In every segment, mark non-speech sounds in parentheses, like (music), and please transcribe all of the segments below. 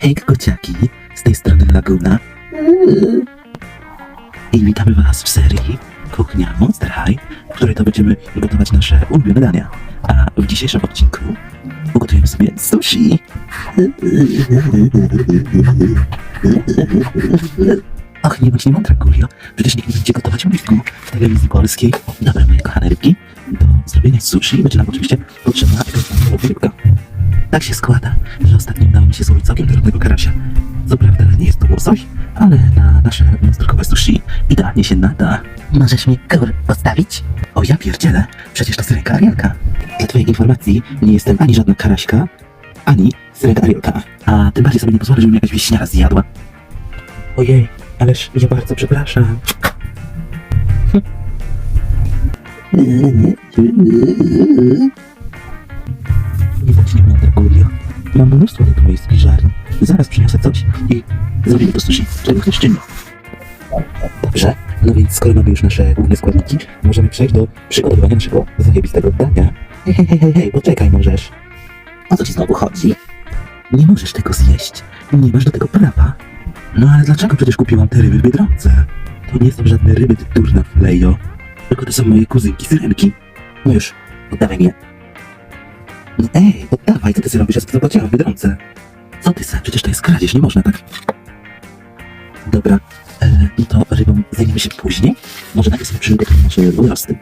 Hej kociaki, z tej strony Laguna. I witamy was w serii Kuchnia Monster High, w której to będziemy gotować nasze ulubione dania. A w dzisiejszym odcinku ugotujemy sobie sushi. (laughs) (laughs) Och, nie bądź nie mądra, Gulio. Przecież nikt nie będzie gotować mózgu w telewizji polskiej. Dobra, moje kochane rybki, do zrobienia sushi będzie nam oczywiście potrzebna tam rybka. Tak się składa, że ostatnio udało mi się złowić całkiem drobnego karasia. Co prawda nie jest to łosoś, ale na nasze monsterkowe sushi idealnie się nada. Możesz mi kur postawić? O ja pierdzielę, przecież to syrenka Arielka. Dla twojej informacji nie jestem ani żadna karaśka, ani syrenka Arielka. A tym bardziej sobie nie pozwolę, żeby mi jakaś wieśniara zjadła. Ojej, ależ ja bardzo przepraszam. Nie bądź nie mądra, Gulio. Mam mnóstwo do twojej spiżarni. Zaraz przyniosę coś i zrobimy to sushi, czego chcesz czy nie. Dobrze, no więc skoro mamy już nasze główne składniki, możemy przejść do przygotowywania naszego zajebistego dania. Hej, hej, hej, hej, hej, poczekaj możesz. O co ci znowu chodzi? Nie możesz tego zjeść. Nie masz do tego prawa. No ale dlaczego przecież kupiłam te ryby w Biedronce? To nie są żadne ryby, ty durna flejo. Tylko to są moje kuzynki syrenki. No już, oddawaj mnie. No ej, oddawaj, co ty sobie robisz? Ja zapłaciłam w Biedronce. Co ty sam? Przecież to jest kradzież, nie można tak. Dobra, e, no to rybą zajmiemy się później. Może najpierw sobie przygotujemy nasze wodorosty.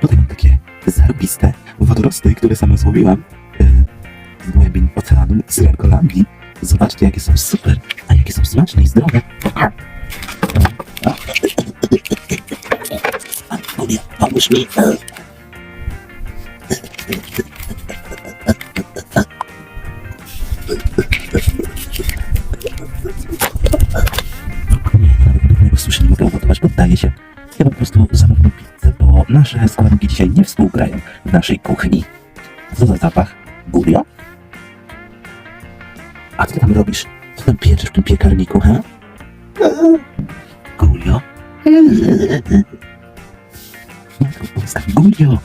Tutaj mam takie zarobiste wodorosty, które sama złowiłam głębin oceanu Syrenkolandii. Zobaczcie, jakie są super, a jakie są smaczne i zdrowe. Julia, pomóż mi. Nie mogę ugotować, poddaję się. Ja po prostu zamówię pizzę, bo nasze składniki dzisiaj nie współgrają w naszej kuchni. Co za zapach? Gulio? A co ty tam robisz? Co tam pieczesz w tym piekarniku, he? Gulio? Boska, Gulio!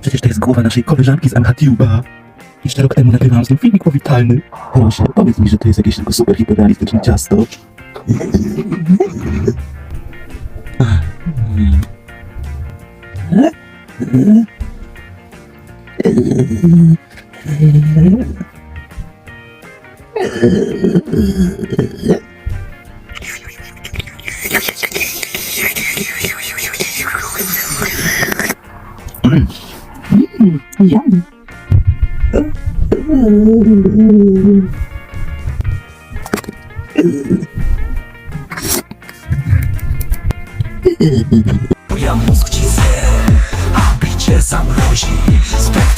Przecież to jest głowa naszej koleżanki z MHTube'a. Jeszcze rok temu nagrywałam z nim filmik powitalny. Proszę, powiedz mi, że to jest jakieś tylko super hiperrealistyczne ciasto. Yum. Ja mózg ci a bicie zamrozi Spektra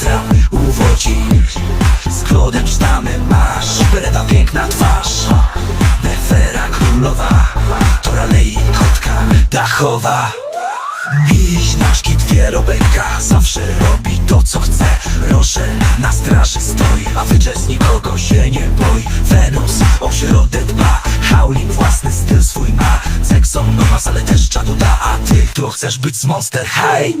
kotka dachowa Bliźniaczki dwie robeka Zawsze robi to co chce. Roszel na straży stoi A wyczes nikogo się nie boi. Wenus o środę dba Howling własny styl swój ma. Seksom no mas, ale też czadu da. A ty tu chcesz być z Monster High.